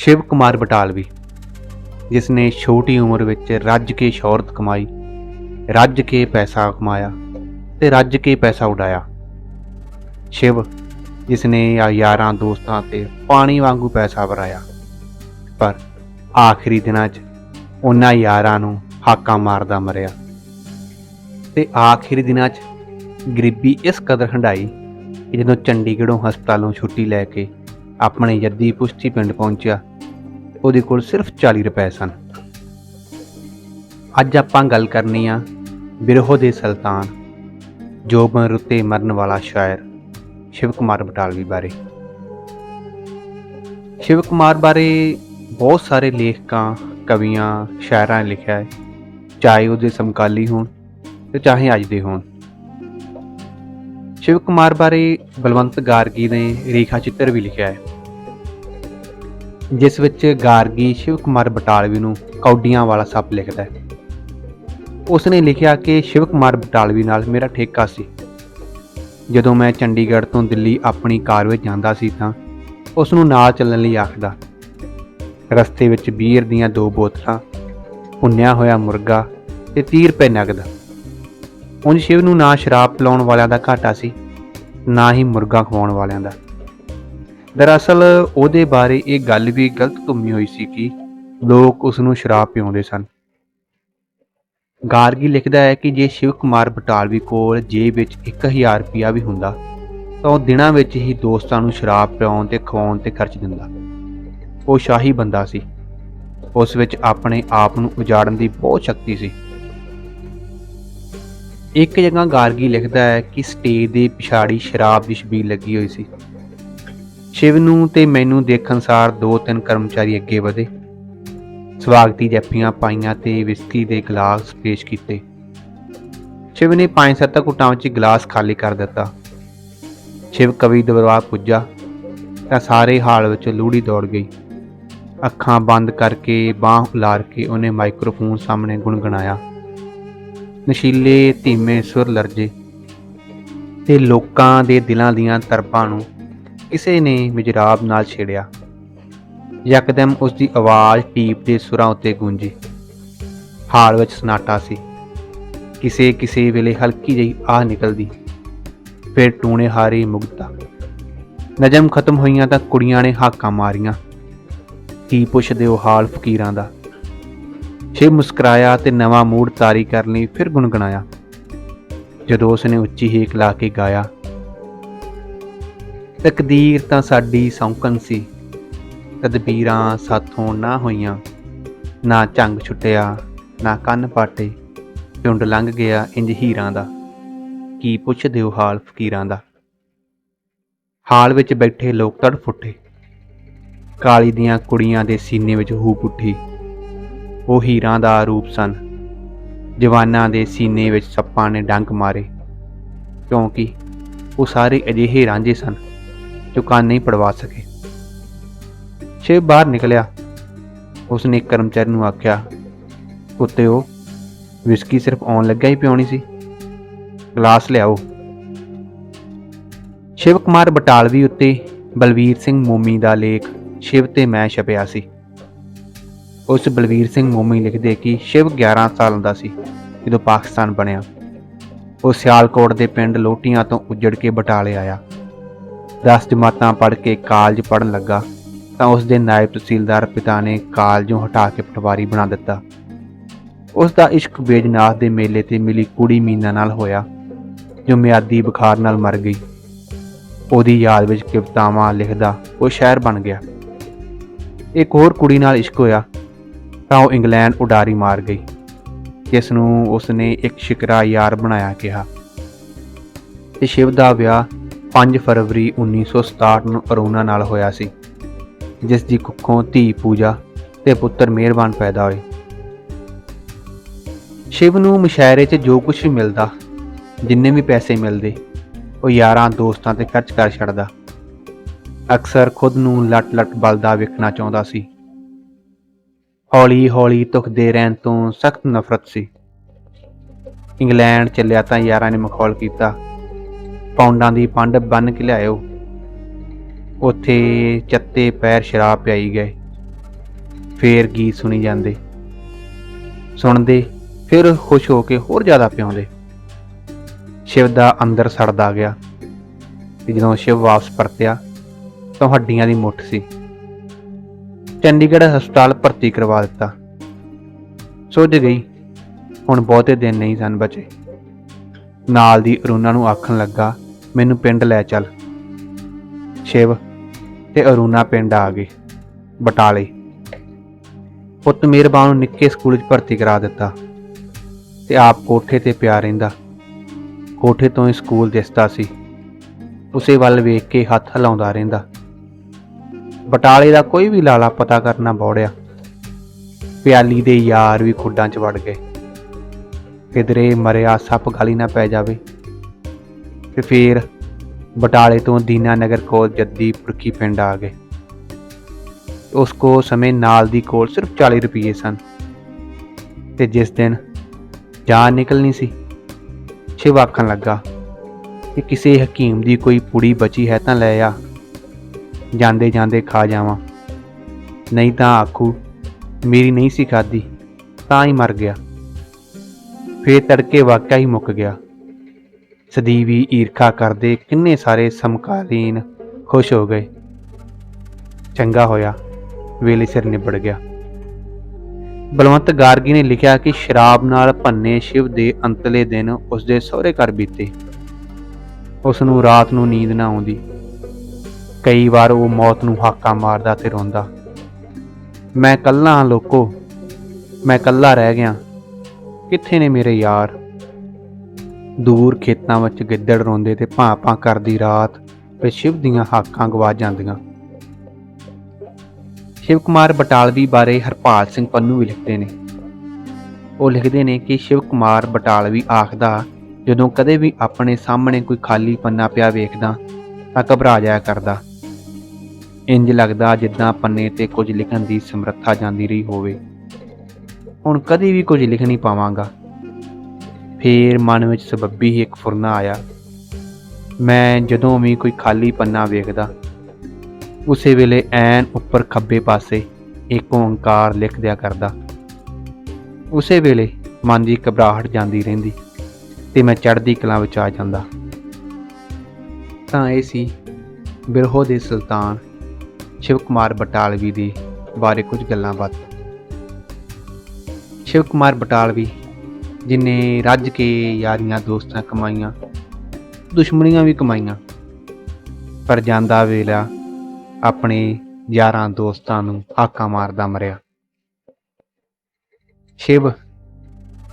ਸ਼ਿਵ ਕੁਮਾਰ ਬਟਾਲਵੀ, ਜਿਸ ਨੇ ਛੋਟੀ ਉਮਰ ਵਿੱਚ ਰੱਜ ਕੇ ਸ਼ੌਹਰਤ ਕਮਾਈ, ਰੱਜ ਕੇ ਪੈਸਾ ਕਮਾਇਆ ਤੇ ਰੱਜ ਕੇ ਪੈਸਾ ਉਡਾਇਆ। ਸ਼ਿਵ, ਜਿਸ ਨੇ ਯਾਰਾਂ ਦੋਸਤਾਂ ਤੇ ਪਾਣੀ ਵਾਂਗੂ ਪੈਸਾ ਵਰਾਇਆ, ਪਰ ਆਖਰੀ ਦਿਨਾਂ 'ਚ ਉਹਨਾਂ ਯਾਰਾਂ ਨੂੰ ਹਾਕਾਂ ਮਾਰਦਾ ਮਰਿਆ। ਤੇ ਆਖਰੀ ਦਿਨਾਂ 'ਚ ਗਰੀਬੀ ਇਸ ਕਦਰ ਹੰਡਾਈ ਕਿ ਜਦੋਂ ਚੰਡੀਗੜ੍ਹੋਂ ਹਸਪਤਾਲੋਂ ਛੁੱਟੀ ਲੈ ਕੇ ਆਪਣੇ ਜੱਦੀ ਪੁਸ਼ਤੀ ਪਿੰਡ ਪਹੁੰਚਿਆ ਉਹਦੇ ਕੋਲ ਸਿਰਫ 40 ਰੁਪਏ ਸਨ। ਅੱਜ ਆਪਾਂ ਗੱਲ ਕਰਨੀ ਆ ਬਿਰਹੋ ਦੇ ਸੁਲਤਾਨ ਜੋਬਨ ਰੁੱਤੇ ਮਰਨ ਵਾਲਾ ਸ਼ਾਇਰ ਸ਼ਿਵ ਕੁਮਾਰ ਬਟਾਲਵੀ ਬਾਰੇ। ਸ਼ਿਵ ਕੁਮਾਰ ਬਾਰੇ ਬਹੁਤ ਸਾਰੇ ਲੇਖਕਾਂ, ਕਵੀਆਂ, ਸ਼ਾਇਰਾਂ ਲਿਖਿਆ ਹੈ। ਚਾਹੇ ਉਹਦੇ ਸਮਕਾਲੀ ਹੋਣ ਤੇ ਚਾਹੇ ਅੱਜ ਦੇ ਹੋਣ। ਸ਼ਿਵ ਕੁਮਾਰ ਬਾਰੇ ਬਲਵੰਤ ਗਾਰਗੀ ਨੇ ਰੇਖਾ ਚਿੱਤਰ ਵੀ ਲਿਖਿਆ ਹੈ। ਜਿਸ ਵਿੱਚ ਗਾਰਗੀ ਸ਼ਿਵ ਕੁਮਾਰ ਬਟਾਲਵੀ ਨੂੰ ਕੌਡੀਆਂ ਵਾਲਾ ਸੱਪ ਲਿਖਦਾ ਹੈ। ਉਸ ਨੇ ਲਿਖਿਆ ਕਿ ਸ਼ਿਵ ਕੁਮਾਰ ਬਟਾਲਵੀ ਨਾਲ ਮੇਰਾ ਠੇਕਾ ਸੀ। ਜਦੋਂ ਮੈਂ ਚੰਡੀਗੜ੍ਹ ਤੋਂ ਦਿੱਲੀ ਆਪਣੀ ਕਾਰ ਵਿੱਚ ਜਾਂਦਾ ਸੀ ਤਾਂ ਉਸ ਨੂੰ ਨਾਲ ਚੱਲਣ ਲਈ ਆਖਦਾ, ਰਸਤੇ ਵਿੱਚ ਬੀਅਰ ਦੀਆਂ ਦੋ ਬੋਤਲਾਂ, ਭੁੰਨਿਆ ਹੋਇਆ ਮੁਰਗਾ ਤੇ 30 ਰੁਪਏ ਨਗਦ। ਉਂਝ ਸ਼ਿਵ ਨੂੰ ਨਾ ਸ਼ਰਾਬ ਪਿਲਾਉਣ ਵਾਲਿਆਂ ਦਾ ਘਾਟਾ ਸੀ, ਨਾ ਹੀ ਮੁਰਗਾ ਖਵਾਉਣ ਵਾਲਿਆਂ ਦਾ। ਦਰਅਸਲ ਉਹਦੇ ਬਾਰੇ ਇਹ ਗੱਲ ਵੀ ਗਲਤ ਘੁੰਮੀ ਹੋਈ ਸੀ ਕਿ ਲੋਕ ਉਸ ਨੂੰ ਸ਼ਰਾਬ ਪਿਆਉਂਦੇ ਸਨ। ਗਾਰਗੀ ਲਿਖਦਾ ਹੈ ਕਿ ਜੇ ਸ਼ਿਵ ਕੁਮਾਰ ਬਟਾਲਵੀ ਕੋਲ ਜੇਬ ਵਿੱਚ 1000 ਰੁਪਇਆ ਵੀ ਹੁੰਦਾ, ਤਾਂ ਉਹ ਦਿਨਾਂ ਵਿੱਚ ਹੀ ਦੋਸਤਾਂ ਨੂੰ ਸ਼ਰਾਬ ਪਿਆਉਣ ਤੇ ਖਵਾਉਣ ਤੇ ਖਰਚ ਦਿੰਦਾ। ਉਹ ਸ਼ਾਹੀ ਬੰਦਾ ਸੀ। ਉਸ ਵਿੱਚ ਆਪਣੇ ਆਪ ਨੂੰ ਉਜਾੜਨ ਦੀ ਬਹੁਤ ਸ਼ਕਤੀ ਸੀ। ਇੱਕ ਜਗ੍ਹਾ ਗਾਰਗੀ ਲਿਖਦਾ ਹੈ ਕਿ ਸਟੇਜ ਦੇ ਪਿਛਾੜੀ ਸ਼ਰਾਬ ਦੀ ਛਬੀਲ ਲੱਗੀ ਹੋਈ ਸੀ। ਸ਼ਿਵ ਨੂੰ ਤੇ ਮੈਨੂੰ ਦੇਖਣ ਸਾਰ ਦੋ ਤਿੰਨ ਕਰਮਚਾਰੀ ਅੱਗੇ ਵਧੇ। ਸਵਾਗਤੀ ਜੱਫੀਆਂ ਪਾਈਆਂ ਤੇ ਵਿਸਕੀ ਦੇ ਗਲਾਸ ਪੇਸ਼ ਕੀਤੇ। ਸ਼ਿਵ ਨੇ ਪੰਜ ਸੱਤ ਘੁੱਟਾਂ ਵਿੱਚ ਗਲਾਸ ਖਾਲੀ ਕਰ ਦਿੱਤਾ। ਸ਼ਿਵ ਕਵੀ ਦਰਬਾਰ ਪੁੱਜਾ ਤਾਂ ਸਾਰੇ ਹਾਲ ਵਿੱਚ ਲੂੜੀ ਦੌੜ ਗਈ। ਅੱਖਾਂ ਬੰਦ ਕਰਕੇ ਬਾਹ ਉਲਾਰ ਕੇ ਉਹਨੇ ਮਾਈਕਰੋਫੋਨ ਸਾਹਮਣੇ ਗੁੰਗਣਾਇਆ ਨਸ਼ੀਲੇ, ਧੀਮੇ, ਸੁਰ ਲਰਜੇ ਤੇ ਲੋਕਾਂ ਦੇ ਦਿਲਾਂ ਦੀਆਂ ਤਰਪਾਂ ਨੂੰ ਕਿਸੇ ਨੇ ਮਿਜਰਾਬ ਨਾਲ ਛੇੜਿਆ। ਯਕਦਮ ਉਸ ਦੀ ਆਵਾਜ਼ ਟੀਪ ਦੇ ਸੁਰਾਂ ਉੱਤੇ ਗੂੰਜੀ। ਹਾਲ ਵਿੱਚ ਸਨਾਟਾ ਸੀ। ਕਿਸੇ ਕਿਸੇ ਵੇਲੇ ਹਲਕੀ ਜਿਹੀ ਆਹ ਨਿਕਲਦੀ। ਫਿਰ ਟੂਣੇ ਹਾਰੀ ਮੁਗਤਾ। ਨਜਮ ਖਤਮ ਹੋਈਆਂ ਤਾਂ ਕੁੜੀਆਂ ਨੇ ਹਾਕਾਂ ਮਾਰੀਆਂ। ਕੀ ਪੁੱਛਦੇ ਉਹ ਹਾਲ ਫਕੀਰਾਂ ਦਾ। ਸ਼ਿਵ ਮੁਸਕਰਾਇਆ ਤੇ ਨਵਾਂ ਮੂਡ ਤਾਰੀ ਕਰਨ ਲਈ ਫਿਰ ਗੁੰਗਣਾਇਆ ਜਦੋਂ ਉਸਨੇ ਉੱਚੀ ਹੇਕ ਲਾ ਕੇ ਗਾਇਆ ਤਕਦੀਰ ਤਾਂ ਸਾਡੀ ਸੌਂਕਣ ਸੀ। ਤਦਬੀਰਾਂ ਸਾਥੋਂ ਨਾ ਹੋਈਆਂ, ਨਾ ਝੰਗ ਛੁੱਟਿਆ, ਨਾ ਕੰਨ ਪਾਟੇ। ਪਿੰਡ ਲੰਘ ਗਿਆ ਇੰਜ ਹੀਰਾਂ ਦਾ। ਕੀ ਪੁੱਛਦੇ ਹੋ ਹਾਲ ਫਕੀਰਾਂ ਦਾ? ਹਾਲ ਵਿੱਚ ਬੈਠੇ ਲੋਕ ਤੜਫ ਉੱਠੇ ਕਾਲੀ ਦੀਆਂ ਕੁੜੀਆਂ ਦੇ ਸੀਨੇ ਵਿੱਚ ਹੂਪ ਉੱਠੀ ਉਹ ਹੀਰਾਂ ਦਾ ਰੂਪ ਸਨ। ਜਵਾਨਾਂ ਦੇ ਸੀਨੇ ਵਿੱਚ ਸੱਪਾਂ ਨੇ ਡੰਗ ਮਾਰੇ। ਕਿਉਂਕਿ ਉਹ ਸਾਰੇ ਅਜਿਹੇ ਰਾਂਝੇ ਸਨ। ਜੋ ਕੰਨ ਨਹੀਂ ਪੜਵਾ ਸਕੇ। ਸ਼ਿਵ ਬਾਹਰ ਨਿਕਲਿਆ। ਉਸਨੇ ਇੱਕ ਕਰਮਚਾਰੀ ਨੂੰ ਆਖਿਆ, ਉੱਤੇ ਉਹ ਵਿਸਕੀ ਸਿਰਫ ਆਉਣ ਲੱਗਿਆ ਹੀ ਪਿਉਣੀ ਸੀ। ਗਲਾਸ ਲਿਆਓ। ਸ਼ਿਵ ਕੁਮਾਰ ਬਟਾਲਵੀ ਉੱਤੇ ਬਲਵੀਰ ਸਿੰਘ ਮੋਮੀ ਦਾ ਲੇਖ ਸ਼ਿਵ ਤੇ ਮੈਂ ਛਪਿਆ ਸੀ। ਉਸ ਬਲਵੀਰ ਸਿੰਘ ਮੋਮੀ ਲਿਖਦੇ ਕਿ ਸ਼ਿਵ 11 ਸਾਲ ਦਾ ਸੀ, ਜਦੋਂ ਪਾਕਿਸਤਾਨ ਬਣਿਆ। ਉਹ ਸਿਆਲਕੋਟ ਦੇ ਪਿੰਡ ਲੋਟੀਆਂ ਤੋਂ ਉੱਜੜ ਕੇ ਬਟਾਲੇ ਆਇਆ। 10 ਜਮਾਤਾਂ ਪੜ੍ਹ ਕੇ ਕਾਲਜ ਪੜ੍ਹਨ ਲੱਗਾ, ਤਾਂ ਉਸ ਦੇ ਨਾਇਬ ਤਹਿਸੀਲਦਾਰ ਪਿਤਾ ਨੇ ਕਾਲਜੋਂ ਹਟਾ ਕੇ ਪਟਵਾਰੀ ਬਣਾ ਦਿੱਤਾ। ਉਸ ਦਾ ਇਸ਼ਕ ਬੇਜਨਾਥ ਦੇ ਮੇਲੇ ਤੇ ਮਿਲੀ ਕੁੜੀ ਮੀਨਾ ਨਾਲ ਹੋਇਆ, ਜੋ ਮਿਆਦੀ ਬੁਖਾਰ ਨਾਲ ਮਰ ਗਈ। ਉਹਦੀ ਯਾਦ ਵਿੱਚ ਕਵਿਤਾਵਾਂ ਲਿਖਦਾ ਉਹ ਸ਼ਾਇਰ ਬਣ ਗਿਆ। ਇੱਕ ਹੋਰ ਕੁੜੀ ਨਾਲ ਇਸ਼ਕ ਹੋਇਆ, ਤਾਂ ਉਹ ਇੰਗਲੈਂਡ ਉਡਾਰੀ ਮਾਰ ਗਈ, ਜਿਸ ਨੂੰ ਉਸ ਨੇ ਇੱਕ ਸ਼ਿਕਰਾ ਯਾਰ ਬਣਾਇਆ ਕਿਹਾ। ਤੇ ਸ਼ਿਵ ਦਾ ਵਿਆਹ 5 ਫਰਵਰੀ 1967 ਨੂੰ ਅਰੋਨਾ ਨਾਲ ਹੋਇਆ ਸੀ, ਜਿਸ ਦੀ ਕੁੱਖੋਂ ਧੀ ਪੂਜਾ ਤੇ ਪੁੱਤਰ ਮਿਹਰਬਾਨ ਪੈਦਾ ਹੋਏ। ਸ਼ਿਵ ਨੂੰ ਮੁਸ਼ਾਇਰੇ 'ਚ ਜੋ ਕੁਝ ਵੀ ਮਿਲਦਾ, ਜਿੰਨੇ ਵੀ ਪੈਸੇ ਮਿਲਦੇ, ਉਹ ਯਾਰਾਂ ਦੋਸਤਾਂ ਤੇ ਖਰਚ ਕਰ ਛੱਡਦਾ। ਅਕਸਰ ਖੁਦ ਨੂੰ ਲਟ-ਲਟ ਬਲਦਾ ਵੇਖਣਾ ਚਾਹੁੰਦਾ ਸੀ। ਹੌਲੀ-ਹੌਲੀ ਤੁਖਦੇ ਰਹਿਣ ਤੋਂ ਸਖਤ ਨਫ਼ਰਤ ਸੀ। ਇੰਗਲੈਂਡ ਚੱਲਿਆ ਤਾਂ ਯਾਰਾਂ ਨੇ ਮਖੌਲ ਕੀਤਾ ਪੌਂਡਾਂ ਦੀ ਪੰਡ ਬੰਨ ਕੇ ਲਿਆਇਓ। ਉੱਥੇ ਚੱਤੇ ਪੈਰ ਸ਼ਰਾਬ ਪਿਆਈ ਗਏ। ਫੇਰ ਗੀਤ ਸੁਣੀ ਜਾਂਦੇ। ਸੁਣਦੇ, ਫਿਰ ਖੁਸ਼ ਹੋ ਕੇ ਹੋਰ ਜ਼ਿਆਦਾ ਪਿਆਉਂਦੇ ਸ਼ਿਵ ਦਾ ਅੰਦਰ ਸੜਦਾ ਗਿਆ ਤੇ ਜਦੋਂ ਸ਼ਿਵ ਵਾਪਸ ਪਰਤਿਆ ਤਾਂ ਹੱਡੀਆਂ ਦੀ ਮੁੱਠ ਸੀ। ਚੰਡੀਗੜ੍ਹ ਹਸਪਤਾਲ ਭਰਤੀ ਕਰਵਾ ਦਿੱਤਾ। ਸੋਚ ਗਈ। ਹੁਣ ਬਹੁਤੇ ਦਿਨ ਨਹੀਂ ਸਨ ਬਚੇ। ਨਾਲ ਦੀ ਅਰੁਣਾ ਨੂੰ ਆਖਣ ਲੱਗਾ, ਮੈਨੂੰ ਪਿੰਡ ਲੈ ਚੱਲ। ਸ਼ਿਵ ਤੇ ਅਰੁਣਾ ਪਿੰਡ ਆ ਗਏ, ਬਟਾਲੇ। ਪੁੱਤ ਮਿਹਰਬਾਨ ਨੂੰ ਨਿੱਕੇ ਸਕੂਲ 'ਚ ਭਰਤੀ ਕਰਾ ਦਿੱਤਾ ਤੇ ਆਪ ਕੋਠੇ ਤੇ ਪਿਆ ਰਹਿੰਦਾ। ਕੋਠੇ ਤੋਂ ਹੀ ਸਕੂਲ ਦਿਸਦਾ ਸੀ। ਉਸੇ ਵੱਲ ਵੇਖ ਕੇ ਹੱਥ ਹਿਲਾਉਂਦਾ ਰਹਿੰਦਾ। ਬਟਾਲੇ ਦਾ ਕੋਈ ਵੀ ਲਾਲਾ ਪਤਾ ਕਰਨਾ ਬੌੜਿਆ। ਪਿਆਲੀ ਦੇ ਯਾਰ ਵੀ ਖੁੱਡਾਂ 'ਚ ਵੜ ਗਏ। ਕਿਧਰੇ ਮਰਿਆ ਸੱਪ ਗਾਲੀ ਨਾ ਪੈ ਜਾਵੇ। ਤੇ ਫੇਰ ਬਟਾਲੇ ਤੋਂ ਦੀਨਾ ਨਗਰ ਕੋਲ ਜੱਦੀ ਪੁਰਖੀ ਪਿੰਡ ਆ ਗਏ। ਉਸ ਕੋ ਸਮੇਂ ਨਾਲ ਦੀ ਕੋਲ ਸਿਰਫ 40 ਰੁਪਏ ਸਨ। ਤੇ ਜਿਸ ਦਿਨ ਜਾਨ ਨਿਕਲਣੀ ਸੀ, ਸ਼ਿਵ ਆਖਣ ਲੱਗਾ ਕਿ ਕਿਸੇ ਹਕੀਮ ਦੀ ਕੋਈ ਪੁੜੀ ਬਚੀ ਹੈ ਤਾਂ ਲੈ ਆ, ਜਾਂਦੇ ਜਾਂਦੇ ਖਾ ਜਾਵਾਂ। ਨਹੀਂ ਤਾਂ ਆਖੂ, ਮੇਰੀ ਨਹੀਂ ਸੀ ਖਾਦੀ ਤਾਂ ਹੀ ਮਰ ਗਿਆ। ਫੇਰ ਤੜਕੇ ਵਾਕਿਆ ਹੀ ਮੁੱਕ ਗਿਆ। ਸਦੀਵੀ ਈਰਖਾ ਕਰਦੇ ਕਿੰਨੇ ਸਾਰੇ ਸਮਕਾਲੀਨ ਖੁਸ਼ ਹੋ ਗਏ। ਚੰਗਾ ਹੋਇਆ, ਵੇਲੇ ਸਿਰ ਨਿਬੜ ਗਿਆ। ਬਲਵੰਤ ਗਾਰਗੀ ਨੇ ਲਿਖਿਆ ਕਿ ਸ਼ਰਾਬ ਨਾਲ ਭੰਨੇ ਸ਼ਿਵ ਦੇ ਅੰਤਲੇ ਦਿਨ ਉਸ ਦੇ ਸਹੁਰੇ ਘਰ ਬੀਤੇ। ਉਸ ਨੂੰ ਰਾਤ ਨੂੰ ਨੀਂਦ ਨਾ ਆਉਂਦੀ। ਕਈ ਵਾਰ ਉਹ ਮੌਤ ਨੂੰ ਹਾਕਾ ਮਾਰਦਾ ਤੇ ਰੋਂਦਾ। ਮੈਂ ਕੱਲਾ ਹਾਂ ਲੋਕੋ, ਮੈਂ ਕੱਲਾ ਰਹਿ ਗਿਆ। ਕਿੱਥੇ ਨੇ ਮੇਰੇ ਯਾਰ? ਦੂਰ ਖੇਤਾਂ ਵਿੱਚ ਗਿੱਦੜ ਰੋਂਦੇ ਤੇ ਭਾਂ-ਭਾਂ ਕਰਦੀ ਰਾਤ, ਤੇ ਸ਼ਿਵ ਦੀਆਂ ਹਾਕਾਂ ਗਵਾ ਜਾਂਦੀਆਂ। ਸ਼ਿਵ ਕੁਮਾਰ ਬਟਾਲਵੀ ਬਾਰੇ ਹਰਪਾਲ ਸਿੰਘ ਪੰਨੂ ਵੀ ਲਿਖਦੇ ਨੇ। ਉਹ ਲਿਖਦੇ ਨੇ ਕਿ ਸ਼ਿਵ ਕੁਮਾਰ ਬਟਾਲਵੀ ਆਖਦਾ, ਜਦੋਂ ਕਦੇ ਵੀ ਆਪਣੇ ਸਾਹਮਣੇ ਕੋਈ ਖਾਲੀ ਪੰਨਾ ਪਿਆ ਵੇਖਦਾ, ਤਾਂ ਘਬਰਾ ਜਾਇਆ ਕਰਦਾ। ਇੰਜ ਲੱਗਦਾ ਜਿੱਦਾਂ ਪੰਨੇ ਤੇ ਕੁਝ ਲਿਖਣ ਦੀ ਸਮਰੱਥਾ ਜਾਂਦੀ ਰਹੀ ਹੋਵੇ। ਹੁਣ ਕਦੇ ਵੀ ਕੁਝ ਲਿਖ ਨਹੀਂ ਪਾਵਾਂਗਾ। ਫੇਰ ਮਨ ਵਿੱਚ ਸਬੱਬੀ ਹੀ ਇੱਕ ਫੁਰਨਾ ਆਇਆ। ਮੈਂ ਜਦੋਂ ਵੀ ਕੋਈ ਖਾਲੀ ਪੰਨਾ ਵੇਖਦਾ, ਉਸੇ ਵੇਲੇ ਐਨ ਉੱਪਰ ਖੱਬੇ ਪਾਸੇ ਇੱਕ ਓੰਕਾਰ ਲਿਖ ਦਿਆ ਕਰਦਾ। ਉਸੇ ਵੇਲੇ ਮਨ ਦੀ ਘਬਰਾਹਟ ਜਾਂਦੀ ਰਹਿੰਦੀ ਤੇ ਮੈਂ ਚੜ੍ਹਦੀ ਕਲਾਂ ਵਿੱਚ ਆ ਜਾਂਦਾ। ਤਾਂ ਇਹ ਸੀ ਬਿਰਹੋ ਦੇ ਸੁਲਤਾਨ ਸ਼ਿਵ ਕੁਮਾਰ ਬਟਾਲਵੀ ਦੇ ਬਾਰੇ ਕੁਝ ਗੱਲਾਂ ਬਾਤਾਂ। ਸ਼ਿਵ ਕੁਮਾਰ ਬਟਾਲਵੀ, ਜਿਨੇ ਰੱਜ ਕੇ ਯਾਰੀਆਂ ਦੋਸਤਾਂ ਕਮਾਈਆਂ, ਦੁਸ਼ਮਣੀਆਂ ਵੀ ਕਮਾਈਆਂ, ਪਰ ਜਾਂਦਾ ਵੇਲਾ ਆਪਣੇ ਯਾਰਾਂ ਦੋਸਤਾਂ ਨੂੰ ਹਾਕਾਂ ਮਾਰਦਾ ਮਰਿਆ। ਸ਼ਿਵ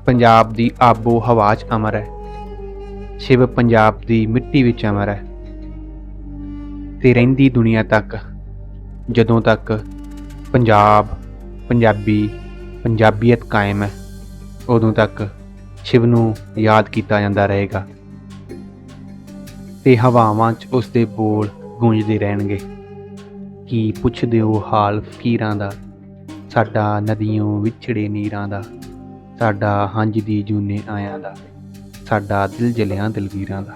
ਪੰਜਾਬ ਦੀ ਆਬੋ ਹਵਾ 'ਚ ਅਮਰ ਹੈ ਸ਼ਿਵ ਪੰਜਾਬ ਦੀ ਮਿੱਟੀ ਵਿੱਚ ਅਮਰ ਹੈ ਤੇ ਰਹਿੰਦੀ ਦੁਨੀਆ ਤੱਕ, ਜਦੋਂ ਤੱਕ ਪੰਜਾਬ ਪੰਜਾਬੀ ਪੰਜਾਬੀਅਤ ਕਾਇਮ ਹੈ। ਉਦੋਂ ਤੱਕ ਸ਼ਿਵ ਨੂੰ ਯਾਦ ਕੀਤਾ ਜਾਂਦਾ ਰਹੇਗਾ ਤੇ ਹਵਾਵਾਂ 'ਚ ਉਸ ਦੇ ਬੋਲ ਗੂੰਜਦੇ ਰਹਿਣਗੇ। ਕੀ ਪੁੱਛਦੇ ਹੋ ਹਾਲ ਫਕੀਰਾਂ ਦਾ? ਸਾਡਾ ਨਦੀਆਂ ਵਿਛੜੇ ਨੀਰਾਂ ਦਾ। ਸਾਡਾ ਹੰਝ ਦੀ ਜੂਨੇ ਆਇਆਂ ਦਾ। ਸਾਡਾ ਦਿਲ ਜਲਿਆਂ ਦਿਲਗੀਰਾਂ ਦਾ।